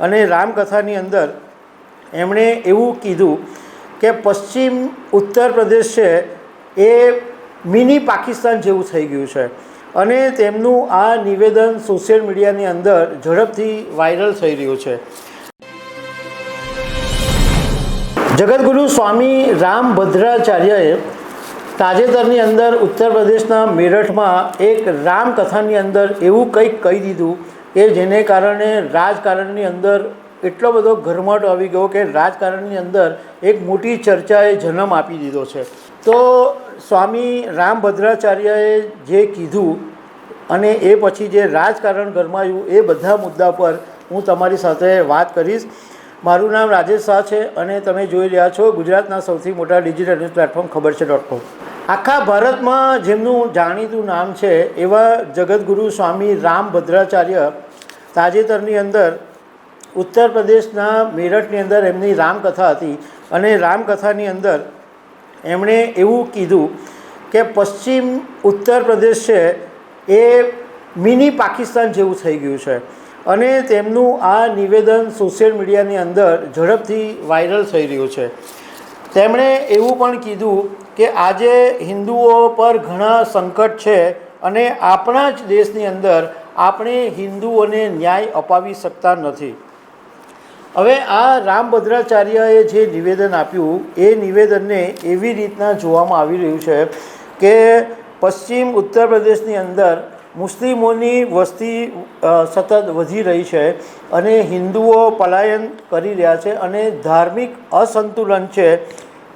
અને રામકથાની અંદર એમણે એવું કીધું કે પશ્ચિમ ઉત્તર પ્રદેશ છે એ મિની પાકિસ્તાન જેવું થઈ ગયું છે. અને તેમનું આ નિવેદન સોશિયલ મીડિયાની અંદર ઝડપથી વાયરલ થઈ રહ્યું છે. જગતગુરુ સ્વામી રામભદ્રાચાર્યએ તાજેતરની અંદર ઉત્તર પ્રદેશના મેરઠમાં એક રામકથાની અંદર એવું કંઈક કહી દીધું કે જેને કારણે રાજકારણની અંદર એટલો બધો ઘરમટ આવી ગયો કે રાજકારણની અંદર એક મોટી ચર્ચાએ જન્મ આપી દીધો છે. તો સ્વામી રામભદ્રાચાર્યએ જે કીધું અને એ પછી જે રાજકારણ ગરમાયું એ બધા મુદ્દા પર હું તમારી સાથે વાત કરીશ. મારું નામ રાજેશ શાહ છે અને તમે જોઈ રહ્યા છો ગુજરાતના સૌથી મોટા ડિજિટલ ન્યૂઝ પ્લેટફોર્મ ખબર છે ડોટ કોમ. આખા ભારતમાં જેમનું જાણીતું નામ છે એવા જગદગુરુ સ્વામી રામભદ્રાચાર્ય તાજેતરની અંદર ઉત્તર પ્રદેશના મેરઠની અંદર એમની રામકથા હતી અને રામકથાની અંદર એમણે એવું કીધું કે પશ્ચિમ ઉત્તર પ્રદેશ છે એ મિની પાકિસ્તાન જેવું થઈ ગયું છે. અને તેમનું આ નિવેદન સોશિયલ મીડિયાની અંદર ઝડપથી વાયરલ થઈ રહ્યું છે. તેમણે એવું પણ કીધું કે આજે હિન્દુઓ પર ઘણા સંકટ છે અને આપણા જ દેશની અંદર આપણે હિન્દુઓને ન્યાય અપાવી શકતા નથી. હવે આ રામભદ્રાચાર્યએ જે નિવેદન આપ્યું, એ નિવેદનને એવી રીતના જોવામાં આવી રહ્યું છે કે પશ્ચિમ ઉત્તર પ્રદેશની અંદર મુસ્લિમોની વસ્તી સતત વધી રહી છે અને હિન્દુઓ પલાયન કરી રહ્યા છે અને ધાર્મિક અસંતુલન છે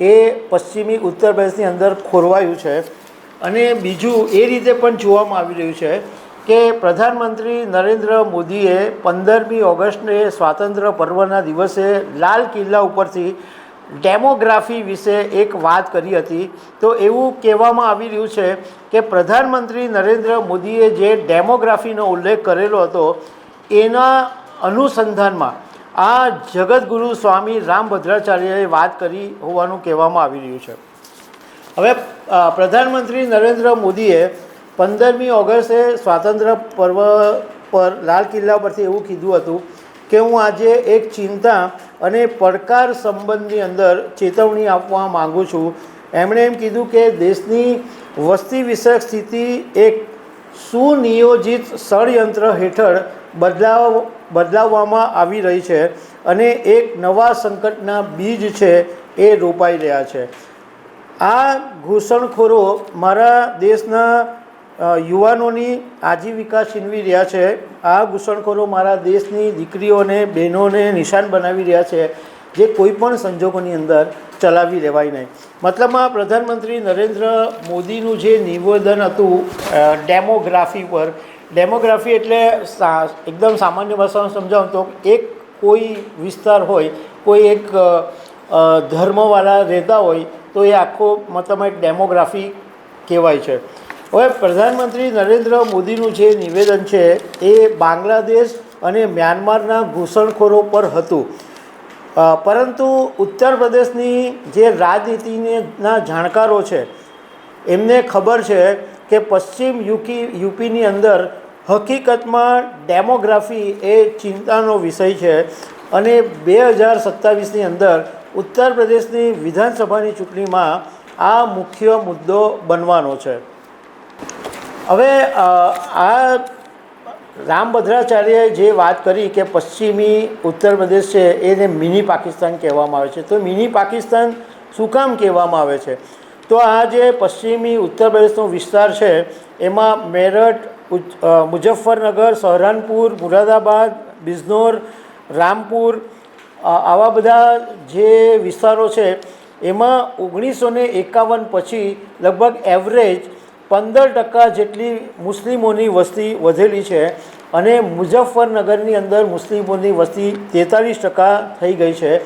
એ પશ્ચિમી ઉત્તર પ્રદેશની અંદર ખોરવાયું છે. અને બીજું એ રીતે પણ જોવામાં આવી રહ્યું છે કે પ્રધાનમંત્રી નરેન્દ્ર મોદીએ પંદરમી ઓગસ્ટને સ્વાતંત્ર્ય પર્વના દિવસે લાલ કિલ્લા ઉપરથી ડેમોગ્રાફી વિશે એક વાત કરી હતી. તો એવું કહેવામાં આવી રહ્યું છે કે પ્રધાનમંત્રી નરેન્દ્ર મોદીએ જે ડેમોગ્રાફીનો ઉલ્લેખ કરેલો હતો, એના અનુસંધાનમાં આ જગતગુરુ સ્વામી રામભદ્રાચાર્યએ વાત કરી હોવાનું કહેવામાં આવી રહ્યું છે. હવે પ્રધાનમંત્રી નરેન્દ્ર મોદીએ પંદરમી ઓગસ્ટે સ્વાતંત્ર્ય પર્વ પર લાલ કિલ્લા પરથી એવું કીધું હતું કે હું આજે એક ચિંતા અને પડકાર સંબંધની અંદર ચેતવણી આપવા માગું છું. એમણે એમ કીધું કે દેશની વસ્તી વિષયક સ્થિતિ એક સુનિયોજિત ષડયંત્ર હેઠળ બદલાવ, બદલાવવામાં આવી રહી છે અને એક નવા સંકટના બીજ છે એ રોપાઈ રહ્યા છે. આ ઘૂસણખોરો મારા દેશના યુવાનોની આજીવિકા છીનવી રહ્યા છે. આ ઘૂસણખોરો મારા દેશની દીકરીઓને, બહેનોને નિશાન બનાવી રહ્યા છે, જે કોઈ પણ સંજોગોની અંદર ચલાવી લેવાય નહીં. મતલબમાં પ્રધાનમંત્રી નરેન્દ્ર મોદીનું જે નિવેદન હતું ડેમોગ્રાફી પર. ડેમોગ્રાફી એટલે એકદમ સામાન્ય ભાષામાં સમજાવું તો એક કોઈ વિસ્તાર હોય, કોઈ એક ધર્મવાળા રહેતા હોય, તો એ આખો મતલબ એક ડેમોગ્રાફી કહેવાય છે. હવે પ્રધાનમંત્રી નરેન્દ્ર મોદીનું જે નિવેદન છે, એ બાંગ્લાદેશ અને મ્યાનમારના ઘૂસણખોરો પર હતું. પરંતુ ઉત્તર પ્રદેશની જે રાજનીતિના જાણકારો છે, એમને ખબર છે કે પશ્ચિમ યુકી, યુપીની અંદર હકીકતમાં ડેમોગ્રાફી એ ચિંતાનો વિષય છે અને બે હજાર સત્તાવીસની અંદર ઉત્તર પ્રદેશની વિધાનસભાની ચૂંટણીમાં આ મુખ્ય મુદ્દો બનવાનો છે. હવે આ રામભદ્રાચાર્યએ જે વાત કરી કે પશ્ચિમી ઉત્તર પ્રદેશ છે, એને મિની પાકિસ્તાન કહેવામાં આવે છે. તો મિની પાકિસ્તાન શું કામ કહેવામાં આવે છે? તો આ જે પશ્ચિમી ઉત્તર પ્રદેશનો વિસ્તાર છે, એમાં મેરઠ મુઝફ્ફરનગર, સહરાનપુર, મુરાદાબાદ બિજનોર રામપુર આવા બધા જે વિસ્તારો છે, એમાં ઓગણીસો એકાવન પછી લગભગ એવરેજ પંદર ટકા જેટલી મુસ્લિમોની વસ્તી વધેલી છે અને મુઝફ્ફરનગરની અંદર મુસ્લિમોની વસ્તી તેતાલીસ ટકા થઈ ગઈ છે.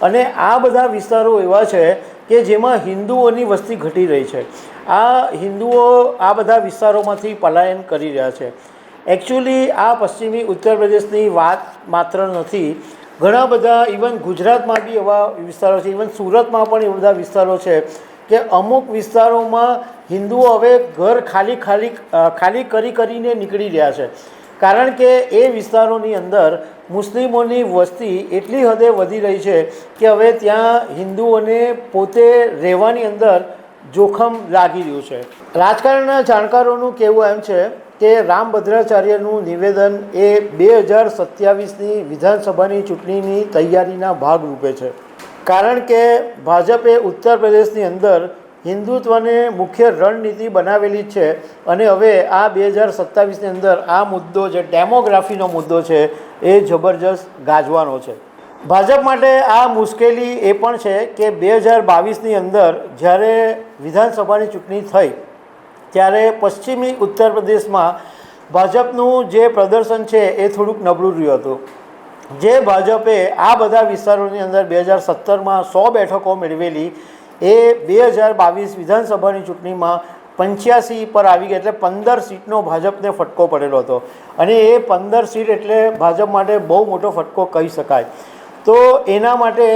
અને આ બધા વિસ્તારો એવા છે કે જેમાં હિન્દુઓની વસ્તી ઘટી રહી છે. આ હિન્દુઓ આ બધા વિસ્તારોમાંથી પલાયન કરી રહ્યા છે. એકચ્યુઅલી આ પશ્ચિમી ઉત્તર પ્રદેશની વાત માત્ર નથી. ઘણા બધા ઇવન ગુજરાતમાં બી એવા વિસ્તારો છે. ઇવન સુરતમાં પણ એવા બધા વિસ્તારો છે. કે અમુક વિસ્તારોમાં હિન્દુઓ હવે ઘર ખાલી ખાલી ખાલી કરી કરીને નીકળી રહ્યા છે. કારણ કે એ વિસ્તારોની અંદર મુસ્લિમોની વસ્તી એટલી હદે વધી રહી છે કે હવે ત્યાં હિન્દુઓને પોતે રહેવાની અંદર જોખમ લાગી રહ્યું છે. રાજકારણના જાણકારોનું કહેવું એમ છે કે રામ ભદ્રાચાર્યનું નિવેદન એ બે હજાર સત્યાવીસની વિધાનસભાની ચૂંટણીની તૈયારીના ભાગરૂપે છે. કારણ કે ભાજપે ઉત્તર પ્રદેશની અંદર હિન્દુત્વને મુખ્ય રણનીતિ બનાવેલી છે અને હવે આ બે હજાર સત્તાવીસની અંદર આ મુદ્દો જે ડેમોગ્રાફીનો મુદ્દો છે એ જબરજસ્ત ગાજવાનો છે. ભાજપ માટે આ મુશ્કેલી એ પણ છે કે બે હજાર બાવીસની અંદર જ્યારે વિધાનસભાની ચૂંટણી થઈ, ત્યારે પશ્ચિમી ઉત્તર પ્રદેશમાં ભાજપનું જે પ્રદર્શન છે એ થોડુંક નબળું રહ્યું હતું. જે ભાજપે આ બધા વિસ્તારોની અંદર બે હજાર સત્તરમાં સો બેઠકો મેળવેલી એ બે હજાર બાવીસ વિધાનસભાની ચૂંટણીમાં પંચ્યાસી પર આવી ગઈ એટલે પંદર સીટનો ભાજપને ફટકો પડેલો હતો. અને એ પંદર સીટ એટલે ભાજપ માટે બહુ મોટો ફટકો કહી શકાય. તો એના માટે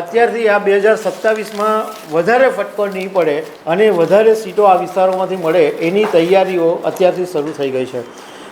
અત્યારથી આ બે હજાર સત્તાવીસમાં વધારે ફટકો નહીં પડે અને વધારે સીટો આ વિસ્તારોમાંથી મળે એની તૈયારીઓ અત્યારથી શરૂ થઈ ગઈ છે.